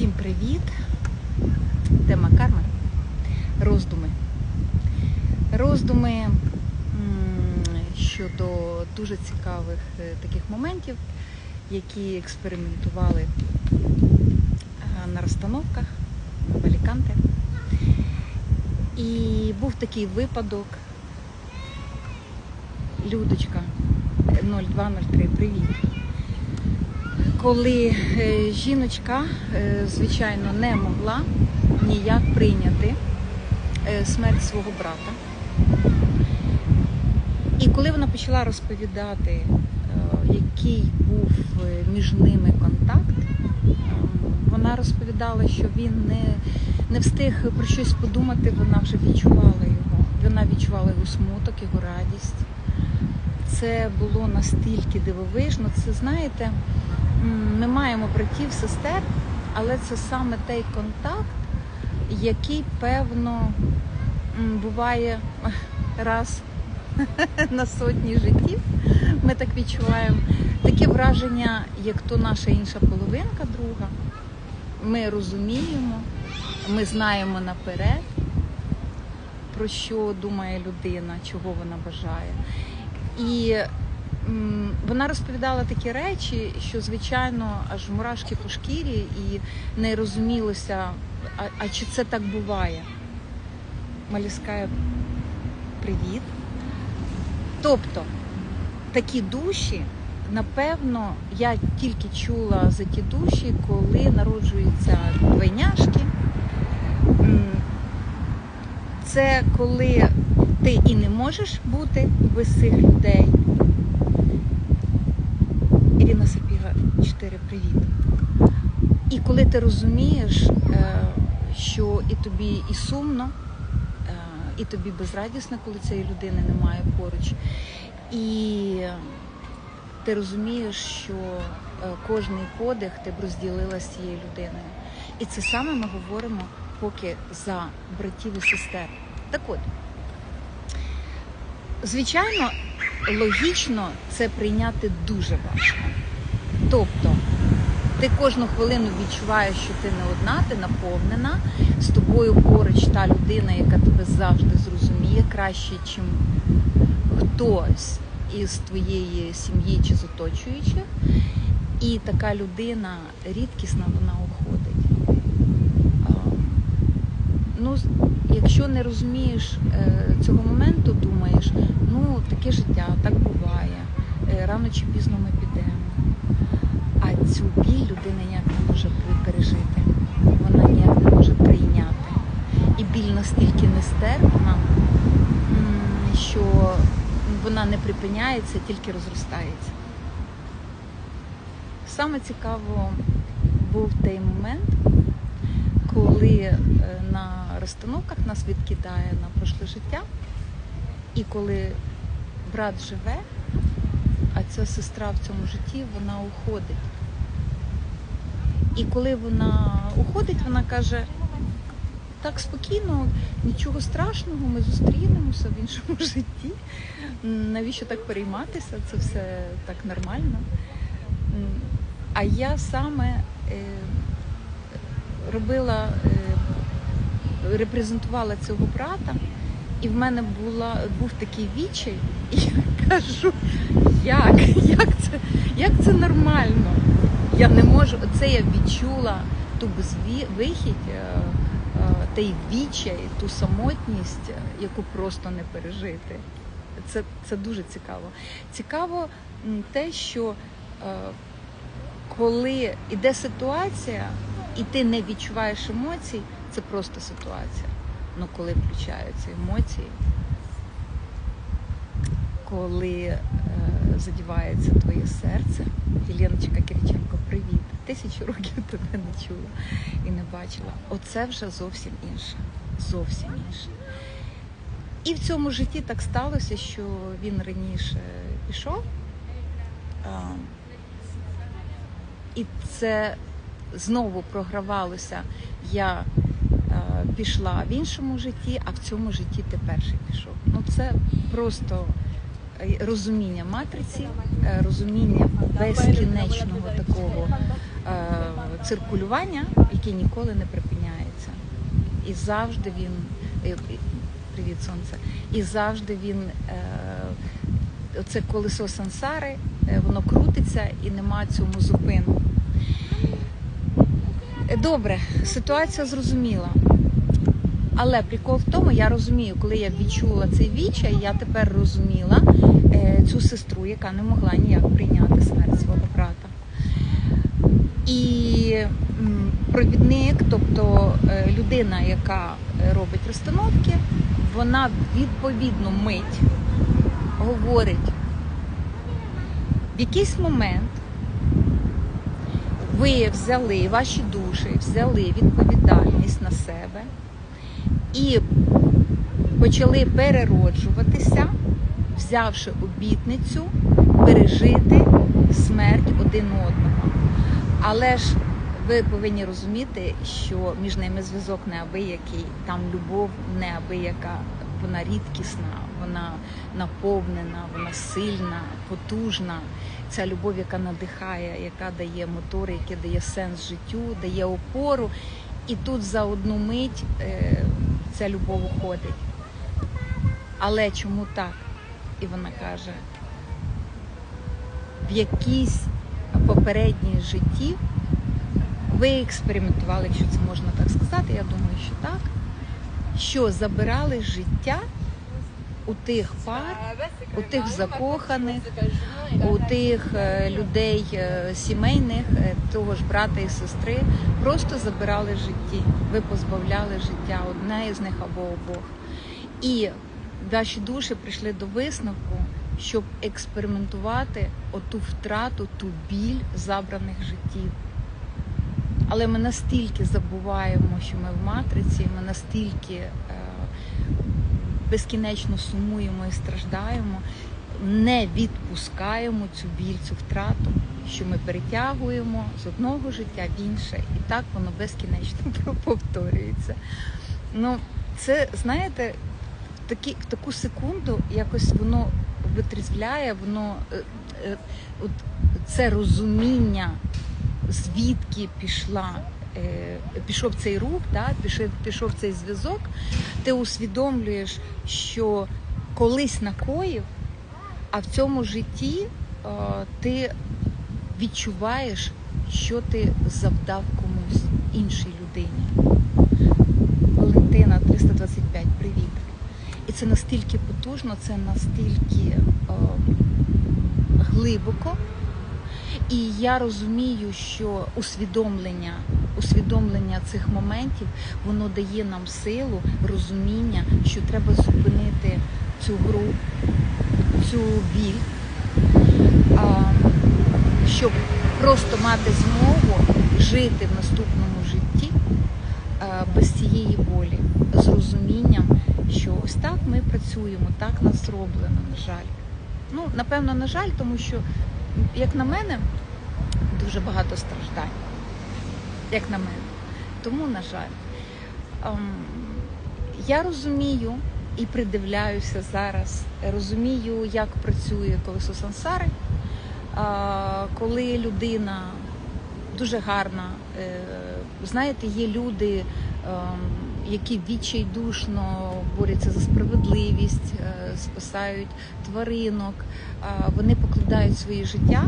Всім привіт! Тема карми. Роздуми. Роздуми щодо дуже цікавих е, таких моментів, які експериментували е, на розстановках в Аліканте. І був такий випадок. Людочка 0203, привіт коли е, жіночка, е, звичайно, не могла ніяк прийняти е, смерть свого брата. І коли вона почала розповідати, який був між ними контакт, вона розповідала, що він не, не встиг про щось подумати, вона вже відчувала його. Вона відчувала його смуток, його радість. Це було настільки дивовижно. Це знаєте, ми маємо братів, сестер, але це саме той контакт, який, певно, буває раз на сотні життів. Ми так відчуваємо. Таке враження, як то наша інша половинка друга. Ми розуміємо, ми знаємо наперед, про що думає людина, чого вона бажає. І вона розповідала такі речі, що звичайно аж мурашки по шкірі, і не розумілося, а, а чи це так буває. Маліскає привіт. Тобто такі душі, напевно, я тільки чула за ті душі, коли народжуються двойняшки. Це коли ти і не можеш бути без цих людей. Ірина Сапіга, 4, привіт. І коли ти розумієш, е, що і тобі і сумно, е, і тобі безрадісно, коли цієї людини немає поруч, і ти розумієш, що е, кожний подих ти б розділила з цією людиною. І це саме ми говоримо поки за братів і сестер. Так от, звичайно, логічно це прийняти дуже важко. Тобто, ти кожну хвилину відчуваєш, що ти не одна, ти наповнена, з тобою поруч та людина, яка тебе завжди зрозуміє краще, чим хтось із твоєї сім'ї чи з оточуючих. І така людина рідкісна, вона уходить. А, Ну, якщо не розумієш е, цього моменту, думаєш, ну таке життя, так буває, е, рано чи пізно ми підемо. А цю біль людина ніяк не може пережити, вона ніяк не може прийняти. І біль настільки нестерпна, що вона не припиняється, тільки розростається. Саме цікаво був той момент, коли е, на розстановках нас відкидає на прошле життя, і коли брат живе, а ця сестра в цьому житті, вона уходить. І коли вона уходить, вона каже, так спокійно, нічого страшного, ми зустрінемося в іншому житті. Навіщо так перейматися? Це все так нормально. А я саме е, робила, е, репрезентувала цього брата, і в мене була, був такий відчай, і я кажу, як? Як це, як це нормально? Я не можу, це я відчула ту безвихідь, е, е, той відчай, ту самотність, яку просто не пережити. Це, це дуже цікаво. Цікаво те, що коли йде ситуація, і ти не відчуваєш емоцій, це просто ситуація. Ну коли включаються емоції, коли е, задівається твоє серце, Єленочка Кириченко, привіт. Тисячу років тебе не чула і не бачила. Оце вже зовсім інше. Зовсім інше. І в цьому житті так сталося, що він раніше пішов. І це знову програвалося. Я е, пішла в іншому житті, а в цьому житті ти перший пішов. Ну це просто е, розуміння матриці, е, розуміння безкінечного такого циркулювання, який ніколи не припиняється. І завжди він. Привіт, сонце. І завжди він. Е, оце колесо сансари, воно крутиться і нема цьому зупину. Добре, ситуація зрозуміла. Але прикол в тому, я розумію, коли я відчула цей відчай, я тепер розуміла е, цю сестру, яка не могла ніяк прийняти смерть свого брата. І провідник, тобто е, людина, яка робить розстановки, вона в відповідну мить говорить, в якийсь момент ви взяли, ваші душі взяли відповідальність на себе і почали перероджуватися, взявши обітницю пережити смерть один одного. Але ж ви повинні розуміти, що між ними зв'язок неабиякий, там любов неабияка, вона рідкісна, вона наповнена, вона сильна, потужна. Ця любов, яка надихає, яка дає мотор, яка дає сенс життю, дає опору. І тут за одну мить е, ця любов уходить. Але чому так? І вона каже, в якійсь попередній житті ви експериментували, якщо це можна так сказати, я думаю, що так, що забирали життя у тих пар, у тих закоханих, у тих е, людей е, сімейних, е, того ж брата і сестри, просто забирали житті. Ви позбавляли життя одне із них або обох. І ваші душі прийшли до висновку, щоб експериментувати оту втрату, ту біль забраних життів. Але ми настільки забуваємо, що ми в матриці, ми настільки е, безкінечно сумуємо і страждаємо, не відпускаємо цю біль, цю втрату, що ми перетягуємо з одного життя в інше, і так воно безкінечно повторюється. Ну, це, знаєте, в, такі, таку секунду якось воно витрізвляє, воно е, е, от це розуміння, звідки пішла. е, Пішов цей рух, да, пішов, цей зв'язок, ти усвідомлюєш, що колись накоїв, а в цьому житті е, ти відчуваєш, що ти завдав комусь іншій людині. Валентина 325, привіт. І це настільки потужно, це настільки е, глибоко. І я розумію, що усвідомлення, усвідомлення цих моментів воно дає нам силу, розуміння, що треба зупинити цю гру, цю біль, щоб просто мати змогу жити в наступному житті без цієї болі, з розумінням, що ось так ми працюємо, так нас зроблено, на жаль. Ну, напевно, на жаль, тому що, як на мене, дуже багато страждань. Як на мене. Тому, на жаль, ем, я розумію і придивляюся зараз, розумію, як працює колесо сансари, коли людина дуже гарна. е, Знаєте, є люди, ем, які відчайдушно борються за справедливість, е, спасають тваринок, вони покладають своє життя.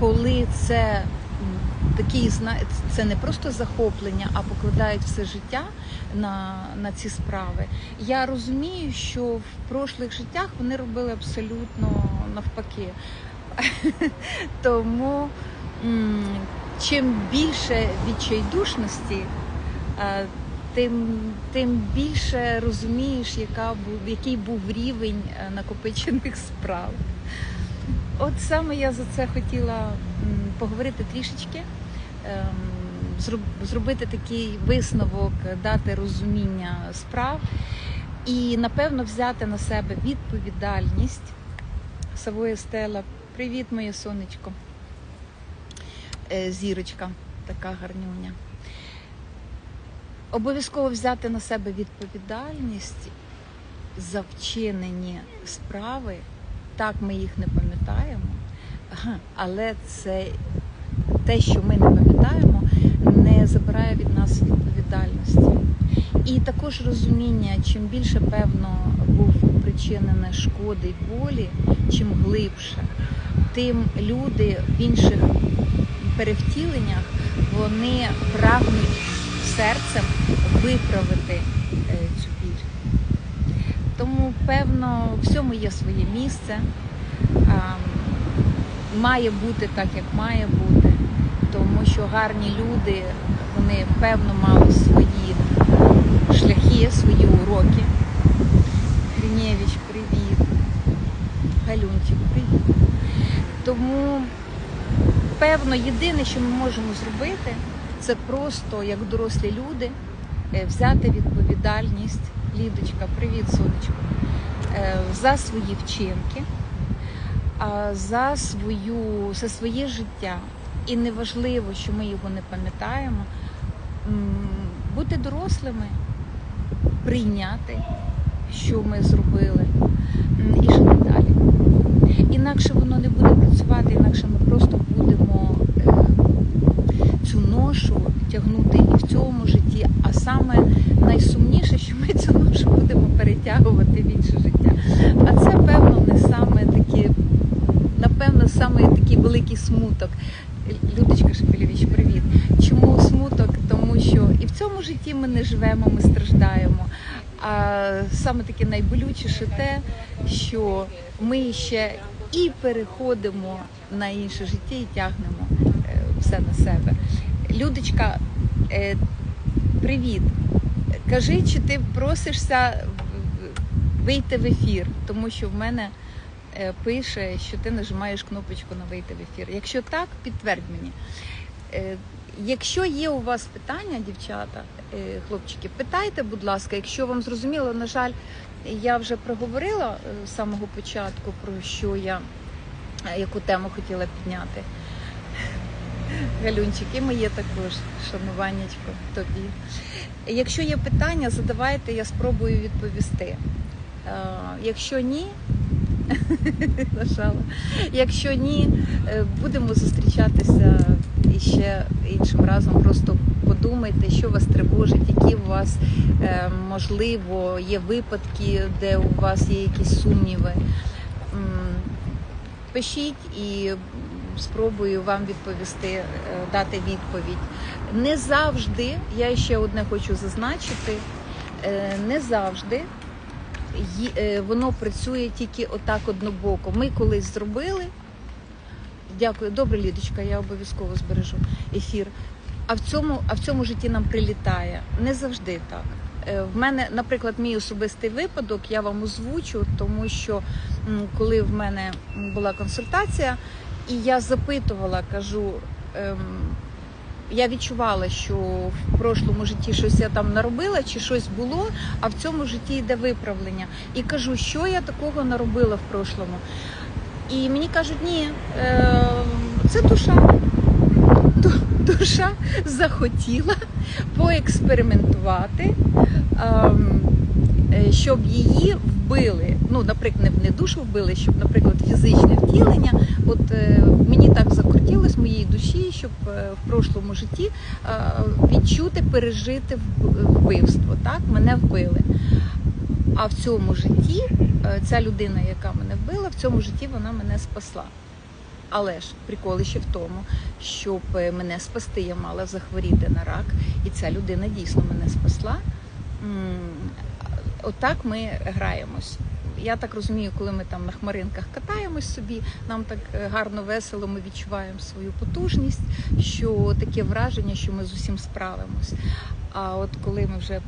Коли це м, такий це не просто захоплення, а покладають все життя на, на ці справи. Я розумію, що в прошлих життях вони робили абсолютно навпаки. Тому чим більше відчайдушності, е, тим, тим більше розумієш, яка був, який був рівень е, накопичених справ. От саме я за це хотіла поговорити трішечки, ем, зробити такий висновок, дати розуміння справ і, напевно, взяти на себе відповідальність. Савоя Стела, привіт, моє сонечко. Е, Зірочка, така гарнюня. Обов'язково взяти на себе відповідальність за вчинені справи. Так, ми їх не пам'ятаємо, ага, але це те, що ми не пам'ятаємо, не забирає від нас відповідальності. І також розуміння, чим більше, певно, був причинене шкоди й болі, чим глибше, тим люди в інших перевтіленнях вони прагнуть серцем виправити е, цю біль. Тому, певно, всьому є своє місце. А, Має бути так, як має бути, тому що гарні люди, вони певно мали свої шляхи, свої уроки. Гринєвич, привіт. Галюнчик, привіт. Тому, певно, єдине, що ми можемо зробити, це просто як дорослі люди е, взяти відповідальність. Лідочка, привіт, сонечко, е, за свої вчинки, за свою, за своє життя. І неважливо, що ми його не пам'ятаємо, бути дорослими, прийняти, що ми зробили, і жити далі. Інакше воно не буде працювати, інакше ми просто будемо е, цю ношу тягнути і в цьому житті. А саме найсумніше, що ми цю ношу будемо перетягувати в інше життя. А це, певно, не саме напевно, саме такий великий смуток. Людочка Шепелєвич, привіт. Чому смуток? Тому що і в цьому житті ми не живемо, ми страждаємо. А саме таке найболючіше те, що ми ще і переходимо на інше життя і тягнемо е, все на себе. Людочка, е, привіт. Кажи, чи ти просишся вийти в ефір, тому що в мене пише, що ти нажимаєш кнопочку на вийти в ефір. Якщо так, підтвердь мені. Е, Якщо є у вас питання, дівчата, е, хлопчики, питайте, будь ласка, якщо вам зрозуміло, на жаль, я вже проговорила е, з самого початку, про що я, е, яку тему хотіла підняти. Галюнчик, і моє також, шануваннячко тобі. Якщо є питання, задавайте, я спробую відповісти. Е, Якщо ні, нажала. Якщо ні, е, будемо зустрічатися іще іншим разом. Просто подумайте, що вас тривожить, які у вас е, можливо є випадки, де у вас є якісь сумніви. Пишіть і спробую вам відповісти, е, дати відповідь. Не завжди, я ще одне хочу зазначити, не завжди воно працює тільки отак однобоко. Ми колись зробили. Дякую, добре, Лідочка, я обов'язково збережу ефір. А в цьому, а в цьому житті нам прилітає. Не завжди так. Е, В мене, наприклад, мій особистий випадок, я вам озвучу, тому що коли в мене була консультація, і я запитувала, кажу, ем, я відчувала, що в прошлому житті щось я там наробила, чи щось було, а в цьому житті йде виправлення. І кажу, що я такого наробила в прошлому. І мені кажуть, ні, е, це душа. Душа захотіла поекспериментувати, ем, щоб її вбили. Ну, наприклад, не- душу вбили, щоб, наприклад, фізичне втілення. От е, мені так закрутілось моїй душі, щоб е, в прошлому житті е, відчути, пережити вбивство. Так, мене вбили. А в цьому житті е, ця людина, яка мене вбила, в цьому житті вона мене спасла. Але ж приколище в тому, щоб е, мене спасти, я мала захворіти на рак, і ця людина дійсно мене спасла. Отак ми граємось. Я так розумію, коли ми там на хмаринках катаємось собі, нам так е, гарно весело, ми відчуваємо свою потужність, що таке враження, що ми з усім справимось. А от коли ми вже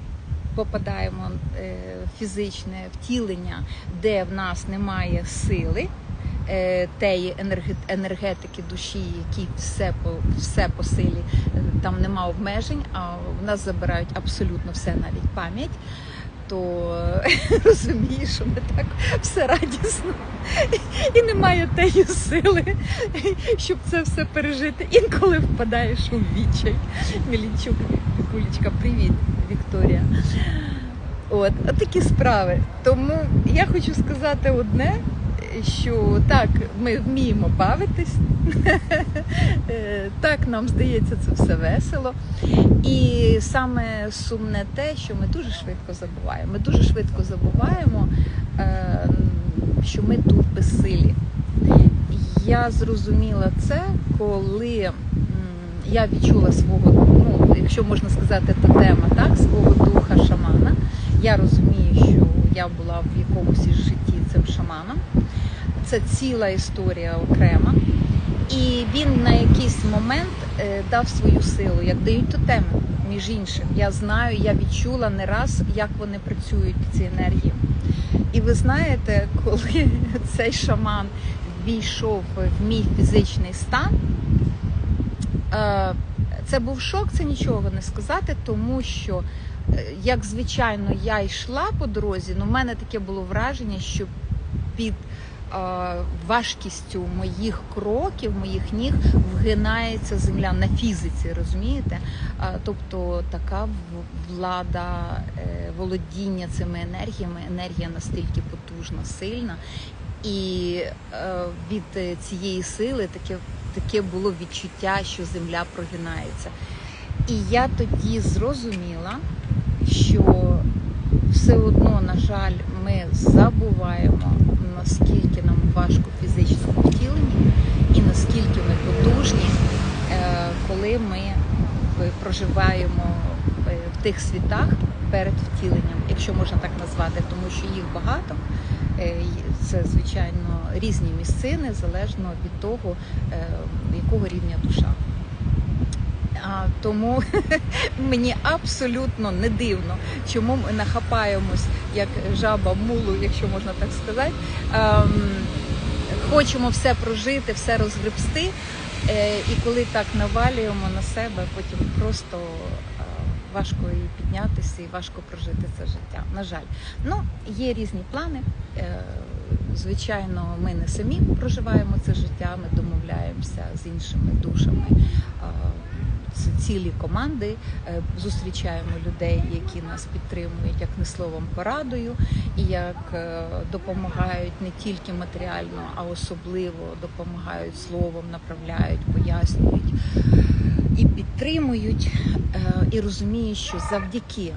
попадаємо е, в фізичне втілення, де в нас немає сили, е, теї енергетики душі, які все по все по силі, е, там нема обмежень, а в нас забирають абсолютно все, навіть пам'ять. То розумію, розумієш, що не так все радісно і немає тієї сили, щоб це все пережити. Інколи впадаєш у відчай. Мілінчук, Вікулечка, привіт, Вікторія. От такі справи. Тому я хочу сказати одне, що так, ми вміємо бавитись, Е, так нам здається це все весело. І саме сумне те, що ми дуже швидко забуваємо. Ми дуже швидко забуваємо, е, що ми тут безсилі. Я зрозуміла це, коли я відчула свого, ну, якщо можна сказати, тотема, так, свого духа шамана. Я розумію, що я була в якомусь житті цим шаманом. Це ціла історія окрема. І він на якийсь момент е, дав свою силу, як дають тотеми, між іншим. Я знаю, я відчула не раз, як вони працюють, ці енергії. І ви знаєте, коли цей шаман війшов в мій фізичний стан, е, це був шок, це нічого не сказати, тому що, е, як звичайно, я йшла по дорозі, але в мене таке було враження, що під важкістю моїх кроків, моїх ніг вгинається земля на фізиці, розумієте? Е, Тобто така влада, е, володіння цими енергіями, енергія настільки потужна, сильна. І е, від е, цієї сили таке, таке було відчуття, що земля прогинається. І я тоді зрозуміла, що все одно, жаль, ми забуваємо, наскільки нам важко в фізичному втіленні і наскільки ми потужні, е, коли ми проживаємо е, в тих світах перед втіленням, якщо можна так назвати, тому що їх багато. Е, Це, звичайно, різні місцини, залежно від того, якого рівня душа. Тому мені абсолютно не дивно, чому ми нахапаємось як жаба мулу, якщо можна так сказати. Ем, хочемо все прожити, все розгребсти. Е, і коли так навалюємо на себе, потім просто е, важко і піднятися, і важко прожити це життя. На жаль, ну є різні плани. Е, Звичайно, ми не самі проживаємо це життя, ми домовляємося з іншими душами. Цілі команди. Е, Зустрічаємо людей, які нас підтримують як не словом порадою, і як е, допомагають не тільки матеріально, а особливо допомагають словом, направляють, пояснюють і підтримують. Е, І розуміють, що завдяки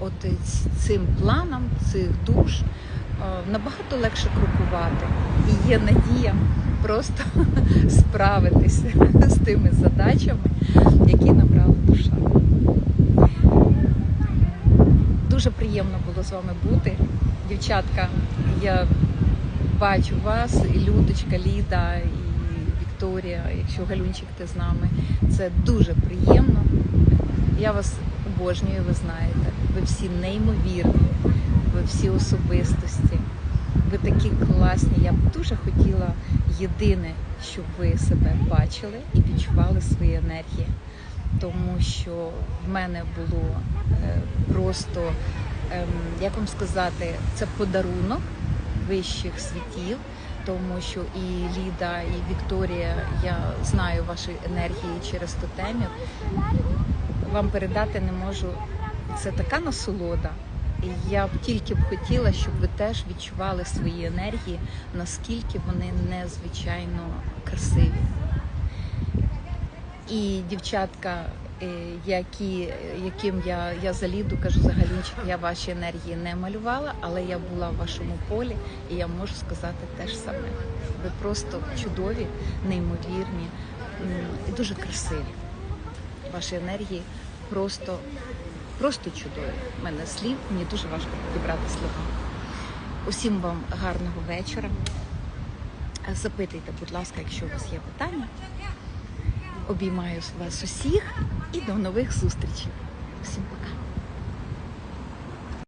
от цим планам цих душ набагато легше крокувати. І є надія просто справитися з тими задачами, які набрала душа. Дуже приємно було з вами бути. Дівчатка, я бачу вас, і Людочка, Ліда, і Вікторія, якщо Галюнчик ти з нами. Це дуже приємно. Я вас обожнюю, ви знаєте. Ви всі неймовірні, ви всі особистості. Такі класні. Я б дуже хотіла єдине, щоб ви себе бачили і відчували свої енергії. Тому що в мене було е, просто, ем, як вам сказати, це подарунок вищих світів, тому що і Ліда, і Вікторія, я знаю ваші енергії через тотемів. Вам передати не можу. Це така насолода. Я б тільки б хотіла, щоб ви теж відчували свої енергії, наскільки вони незвичайно красиві. І дівчатка, е, які, яким я, я за Ліду кажу за Галінчик, я ваші енергії не малювала, але я була в вашому полі, і я можу сказати те ж саме. Ви просто чудові, неймовірні і дуже красиві. Ваші енергії просто, просто чудові. У мене слів, мені дуже важко підібрати слова. Усім вам гарного вечора. Запитуйте, будь ласка, якщо у вас є питання. Обіймаю вас усіх і до нових зустрічей. Всім пока.